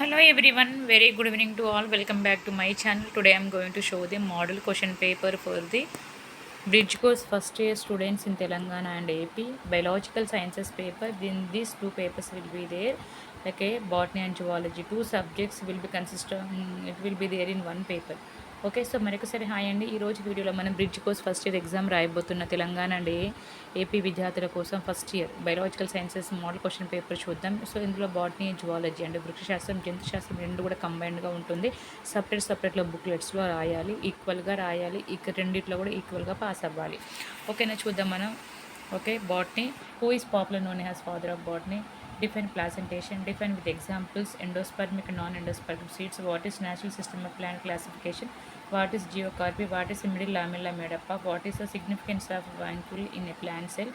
hello everyone very good evening to all welcome back to my channel today i'm going to show the model question paper for the bridge course first year students in telangana and ap biological sciences paper then these two papers will be there okay botany and zoology two subjects will be consistent it will be there in one paper okay so మరొకసారి hi అండి. ఈరోజు వీడియోలో మనం bridge course first year exam రాయబోతున్న Telangana అండి. AP విద్యార్థుల కోసం first year biological sciences model question paper చూద్దాం. So ఇందులో బాటనీ జువాలజీ అంటే వృక్షశాస్త్రం జంతుశాస్త్రం రెండు కూడా కంబైన్డ్గా ఉంటుంది. సపరేట్ సపరేట్లో బుక్లెట్స్లో రాయాలి ఈక్వల్గా రాయాలి ఇక రెండిట్లో కూడా ఈక్వల్గా పాస్ అవ్వాలి. ఓకేనా చూద్దాం మనం. Okay botany. Who is popular known has father of botany define placentation define with examples endospermic and non-endospermic seeds. What is natural system of plant classification? What is geocarpy? What is middle lamella made up of what is the significance of vancule in a plant cell?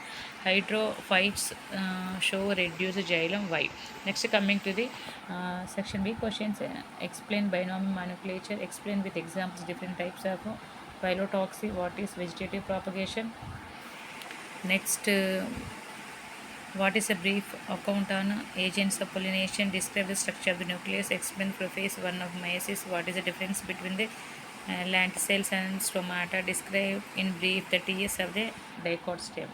Hydrophytes uh, show reduced xylem. Why? Next coming to the uh, section b questions. Uh, explain binomial nomenclature. Explain with examples different types of phyllotoxy what is vegetative propagation? Next uh, what is a brief account on agents of pollination? Describe the structure of the nucleus. Explain prophase one of meiosis. What is the difference between the uh, lenticels and stomata? Describe in brief the TS of the dicot stem.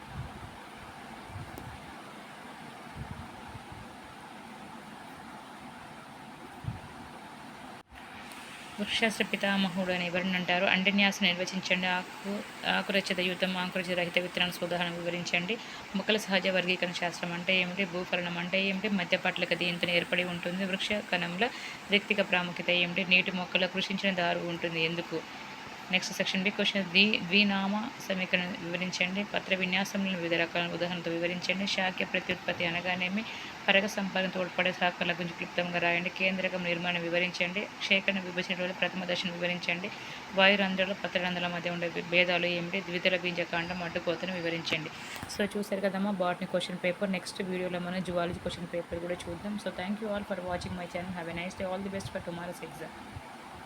వృక్షశాస్త్ర పితామహుడు అని ఎవరిని అంటారు? అండన్యాసం నిర్వచించండి. ఆకు ఆకురచిత యుద్ధం ఆకురచత రహిత విత్తనాల శోధన వివరించండి. మొక్కల సహజ వర్గీకరణ శాస్త్రం అంటే ఏమిటి? భూఫలనం అంటే ఏమిటి? మధ్యపట్లక దీంతో ఏర్పడి ఉంటుంది. వృక్ష కణంలో వ్యక్తిగత ప్రాముఖ్యత ఏమిటి? నీటి మొక్కల కృషించిన దారు ఉంటుంది. ఎందుకు? Next section B question the ద్వినామ సమీకరణ వివరించండి. పత్ర విన్యాసంలో వివిధ రకాల ఉదాహరణతో వివరించండి. శాఖ్య ప్రత్యుత్పత్తి అనగానేమి? పరగ సంపాదన తోడ్పడే శాఖల గురించి క్లుప్తంగా రాయండి. కేంద్రకం నిర్మాణం వివరించండి. క్షేకరణ విభజన ప్రథమ దశను వివరించండి. వాయురంధ్రాలు పత్రరంధ్రాల మధ్య ఉండే భేదాలు ఏమిటి? ద్వితల బీజకాండం అడ్డుకోతను వివరించండి. సో చూసారు కదమ్మా బాట్ని క్వశ్చన్ పేపర్. నెక్స్ట్ వీడియోలో మనం జువాలజీ క్వశ్చన్ పేపర్ కూడా చూద్దాం. So thank you all for watching my channel have a nice day all the best for tomorrow's exam